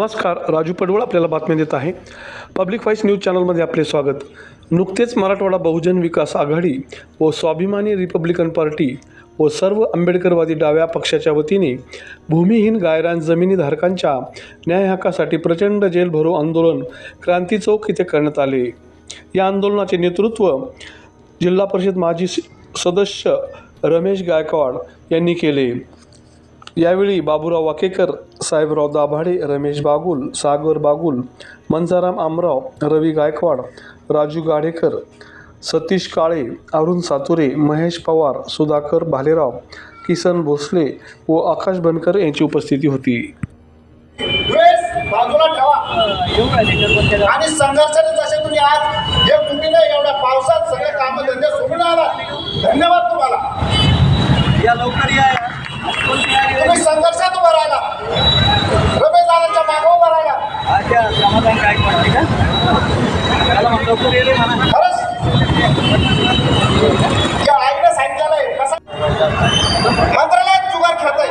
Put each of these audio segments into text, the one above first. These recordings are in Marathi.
नमस्कार राजू पडवळ आपल्याला बातमी देत आहे. पब्लिक व्हॉइस न्यूज चॅनलमध्ये आपले स्वागत. नुकतेच मराठवाडा बहुजन विकास आघाडी व स्वाभिमानी रिपब्लिकन पार्टी व सर्व आंबेडकरवादी डाव्या पक्षाच्या वतीने भूमिहीन गायरान जमिनीधारकांच्या न्याय हक्कासाठी प्रचंड जेलभरो आंदोलन क्रांती चौक इथे करण्यात आले. या आंदोलनाचे नेतृत्व जिल्हा परिषद माजी स- सदस्य रमेश गायकवाड यांनी केले. यावेळी बाबुराव वाकेकर साहेबराव दाभाडे रमेश बागुल सागर बागुल मंजाराम आमराव रवी गायकवाड राजू गाडेकर सतीश काळे अरुण सातुरे महेश पवार सुधाकर भालेराव किसन भोसले व आकाश बनकर यांची उपस्थिती होती. वेळेस बाजूला ठेवा. आणि संघर्षाने जसे तुम्ही आज हे कुठीने एवढ्या पावसात सगळे कामं धंदे सोडून आला. धन्यवाद तुम्हाला. या लवकर या? तुम्ही संघर्षात अच्छा समाधान काय वाटते का त्याला मग लवकर ये रे म्हणा खरंच या आईनं सांगितलेलं आहे कसं मंत्रालयात जुगार खेळतंय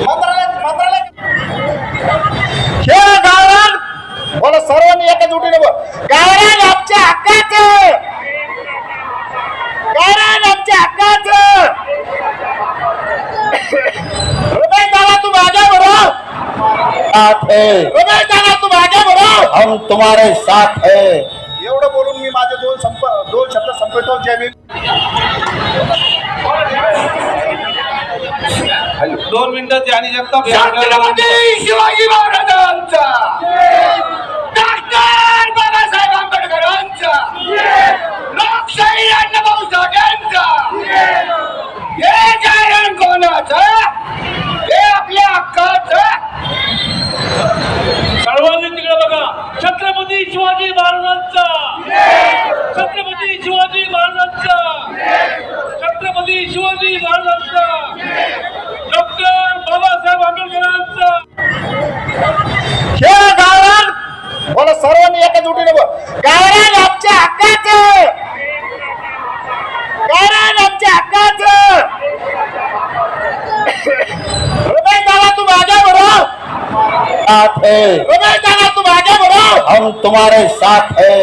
मंत्रालयात मंत्रालयात खेळ गावात बोला सर्वांनी एका जुटीने बोल गावात आमच्या हक्काचं गावात आमच्या हक्काचं रमेश दादा तू माझ्या बरोबर साथ है। हम तुम्हारे साथ है। एवढं बोलून मी माझे दोन संप दोन शब्द संपवतो जय भीम. दोन मिनिटात आणि जगताप. शिवाजी महाराजांचा डॉक्टर बाबासाहेब आंबेडकरांचा लोकशाही अण्णाभाऊ साठ्यांचा हे जाहीर कोणाचं हे आपल्या हक्काचं सर्वांनी तिकडे बघा छत्रपती शिवाजी महाराजांचा छत्रपती शिवाजी महाराजांचा छत्रपती शिवाजी महाराजांचा डॉक्टर बाबासाहेब आंबेडकरांचा. खेळ गावात. बोला सर्वांनी एका गावात आमच्या हक्काचं. गावात आमच्या हक्काचं. रमेश दादा तू माझ्या बरोबर साथ है। रमेश दादा तू माझ्या बरोबर हम तुम्हारे साथ है।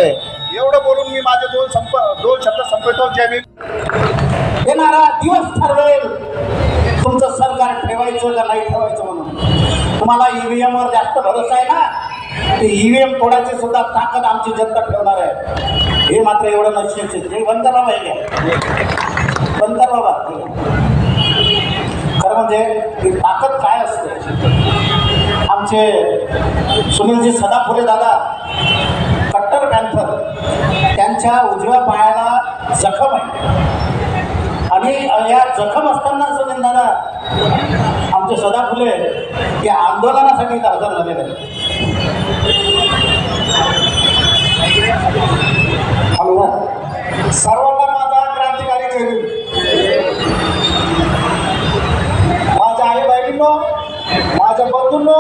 एवढं बोलून मी माझे दोन संप दोन शब्द संपवतो जय भीम. येणारा दिवस ठरवेल. तुमचं सरकार ठेवायचं का नाही ठेवायचं म्हणून? तुम्हाला ईव्हीएम वर जास्त भरोसा आहे ना? ते ईव्हीएम तोडायची सुद्धा ताकद आमची जनता ठेवणार आहे. हे मात्र एवढं नशेच आहे. हे बंद करा पाहिजे बंद करा बाबा. खरं म्हणजे ही ताकद काय असते? आमचे सुनीलजी सदाफुले दादा कट्टर पॅन्थर त्यांच्या उजव्या पायाला जखम आहे. आणि या जखम असताना सुनील दादा आमचे सदा फुले या आंदोलनासाठी इथं हजर झालेले आहेत. सर्वांना माझा क्रांतिकारी जय माझ्या आई बहिणींनो माझ्या बंधूंनो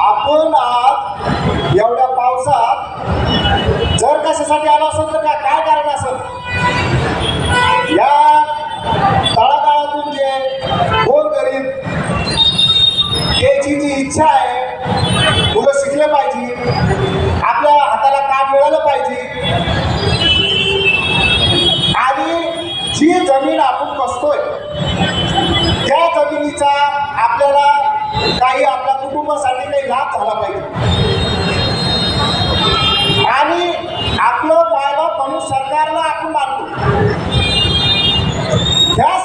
आपण आज एवढ्या पावसात जर कशासाठी आलो इच्छा आहे. मुलं शिकले पाहिजे. आपल्या हाताला काम मिळालं पाहिजे. आणि जी जमीन आपण कसतोय त्या जमिनीचा आपल्याला काही आपल्या कुटुंबासाठी काही लाभ झाला पाहिजे. आणि आपलं मायबाप म्हणून सरकारला आपण मानतो. त्या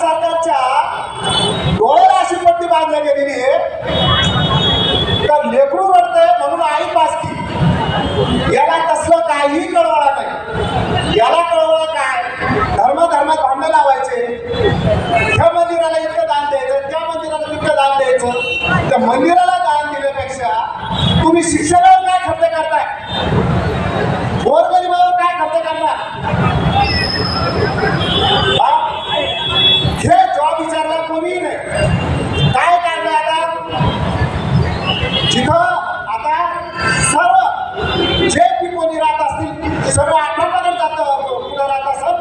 सर्व आठवड्यापर्यंत जातं. पुढं राहत असत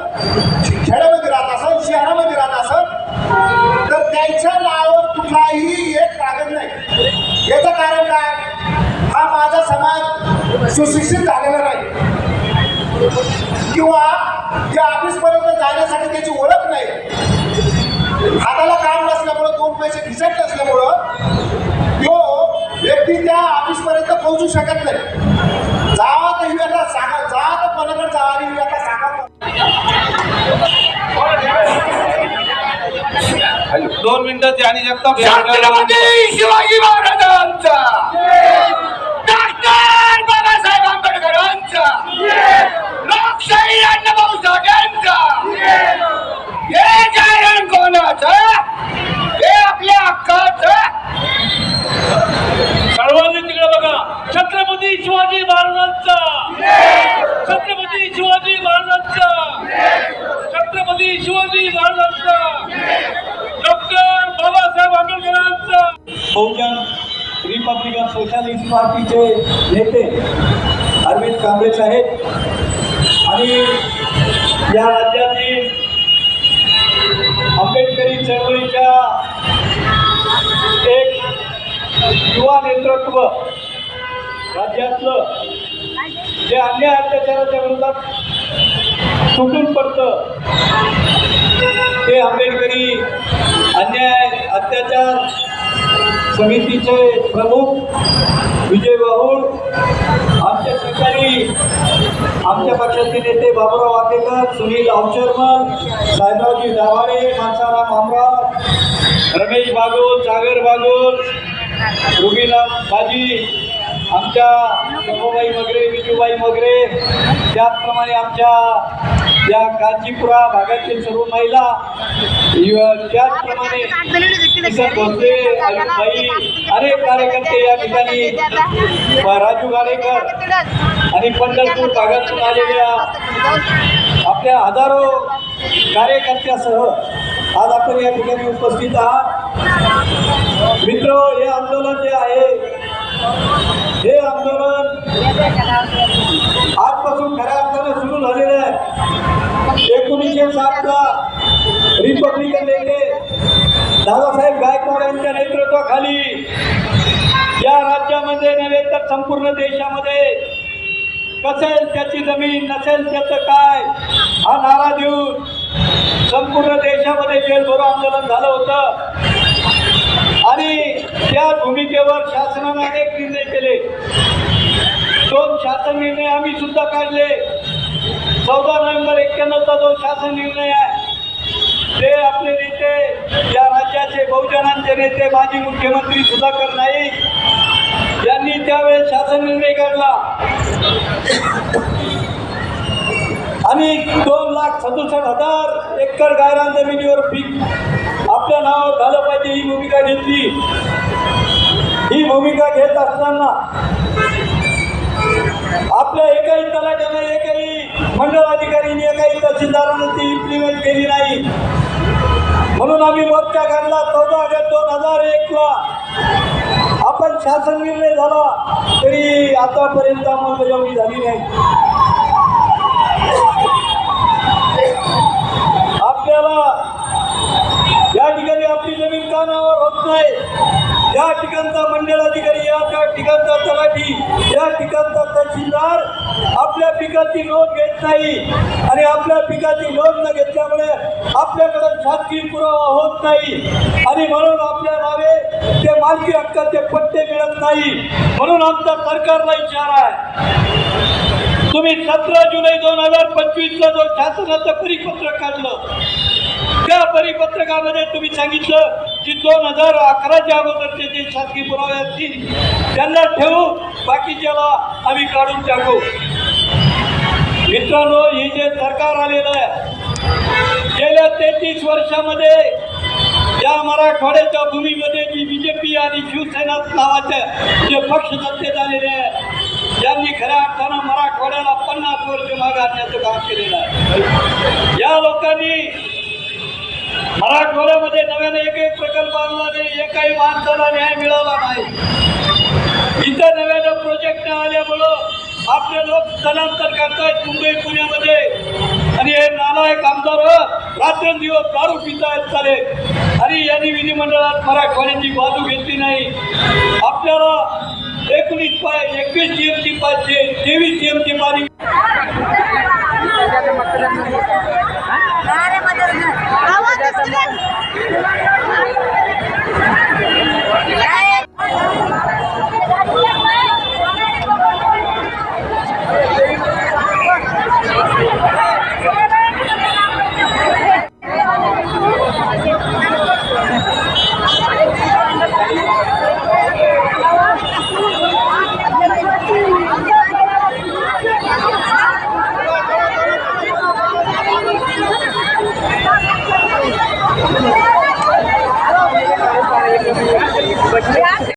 खेड्यामध्ये राहत असेल शहरामध्ये राहत असत तर त्यांच्या नावावर कुठलाही एक कागद नाही. याचं कारण काय? हा माझा समाज सुशिक्षित झालेला नाही. किंवा त्या ऑफिसपर्यंत जाण्यासाठी त्याची ओळख नाही. हाताला काम नसल्यामुळं दोन पैसे खिचत नसल्यामुळं तो व्यक्ती त्या ऑफिसपर्यंत पोहोचू शकत नाही. दोन मिनिटं जानी जगताप. शिवाजी महाराजांचा डॉक्टर बाबासाहेब आंबेडकरांचा लोकशाही अण्णाभाऊ साठ्यांचा हे जायरण कोणाचं हे आपल्या हक्काचं सर्वांनी तिकडे बघा छत्रपती शिवाजी महाराजांचा छत्रपती शिवाजी महाराजांचा छत्रपती शिवाजी महाराजांचा डॉक्टर बाबासाहेब आंबेडकरांचा बहुजन रिपब्लिकन सोशलिस्ट पार्टीचे नेते अरविंद कांबळे साहेब आणि या राज्यातील आंबेडकरी चळवळीच्या एक युवा नेतृत्व राज्यातलं जे अन्याय अत्याचाराच्या विरोधात तुटून पडतं ते आंबेडकरी अन्याय अत्याचार समितीचे प्रमुख विजय बाहुळ आमच्या सरकारी आमच्या पक्षाचे नेते बाबुराव वाकेकर सुनील अवचरमल साहेबरावजी दावाडे मानसाराम आमराव रमेश बागोल सागर बागोल रुबीनाथ बाजी आमच्या शोभाबाई मगरे विजूबाई मगरे त्याचप्रमाणे आमच्या या कांचीपुरा भागातील सर्व महिला त्याचप्रमाणे किसन भोसले बाई अनेक कार्यकर्ते या ठिकाणी राजू गाडेकर आणि पंढरपूर भागातून आलेल्या आपल्या हजारो कार्यकर्त्यासह आज आपण या ठिकाणी उपस्थित आहात. मित्र हे आंदोलन जे आहे हे आंदोलन आजपासून खऱ्या अर्थानं सुरू झालेलं आहे एकोणीसशे रिपब्लिकन नेते दादासाहेब गायकवाड यांच्या नेतृत्वाखाली या राज्यामध्ये नव्हे तर संपूर्ण देशामध्ये कसेल त्याची जमीन नसेल त्याचं काय हा नारा देऊन संपूर्ण देशामध्ये जेलभरो आंदोलन झालं होतं. आणि त्या भूमिकेवर शासनाने अनेक निर्णय केले. दोन शासन निर्णय आम्ही सुद्धा काढले. चौदा नोव्हेंबर एक्क्याण्णवचा जो शासन निर्णय आहे ते आपले नेते या राज्याचे बहुजनांचे नेते माजी मुख्यमंत्री सुधाकर नाईक यांनी त्यावेळेस शासन निर्णय काढला. आणि दोन लाख सदुसष्ट हजार एकर गायरान जमिनीवर पीक आपल्या नावावर झालं पाहिजे ही भूमिका घेतली. ही भूमिका घेत असताना आपल्या एकाही तलाट्याने एक मंडळ अधिकारीने काही तहसीलदारांनी ती इम्प्लिमेंट केली नाही. म्हणून आम्ही मोर्चा काढला. चौदा ऑगस्ट दोन हजार एकला आपण शासन निर्णय झाला. तरी आतापर्यंत अंमलबजावणी झाली नाही. आपल्याला या ठिकाणी आपली जमीन कानावर होत नाही. या ठिकाणचा मंडळ अधिकारी या त्या ठिकाणचा तलाठी या ठिकाणचा तहसीलदार आपल्या पिकाची नोंद घेत नाही आणि आपल्या पिकाची नोंद न घेतल्यामुळे आपल्याकडे शासकीय पुरावा होत नाही. आणि म्हणून आपल्या नावे ते मालकी हक्काचे पट्टे मिळत नाही. म्हणून आमचा सरकारला इशारा आहे. तुम्ही सतरा जुलै दोन हजार पंचवीसला जो शासनाचं परिपत्रक काढलं त्या परिपत्रकामध्ये तुम्ही सांगितलं की दोन हजार अकराच्या अगोदरचे जे शासकीय पुरावे असतील त्यांना ठेवू बाकीच्याला आम्ही काढून टाकू. मित्रांनो हे जे सरकार आलेलं आहे गेल्या तेहतीस वर्षामध्ये या मराठवाड्याच्या भूमीमध्ये जी बी जे पी आणि शिवसेना नावाचे जे पक्ष सत्तेत आलेले आहे यांनी खऱ्या अर्थानं मराठवाड्याला पन्नास वर्ष मागे आणण्याचं काम केलेलं आहे. या लोकांनी मराठवाड्यामध्ये नव्याने एक प्रकल्प आणला नाही एकाही माणसाला न्याय मिळाला नाही. इतर नव्याने प्रोजेक्ट न आल्यामुळं आपले लोक स्थलांतर करतायत मुंबई पुण्यामध्ये. आणि हे नालायक आमदार रात्रंदिवस दारू पितायत चाले. आणि यांनी विधिमंडळात मराठवाड्याची बाजू घेतली नाही. आपल्याला एकोणीस पाय एकवीस जी एम ची पाचशे तेवीस जी एम ची पाणी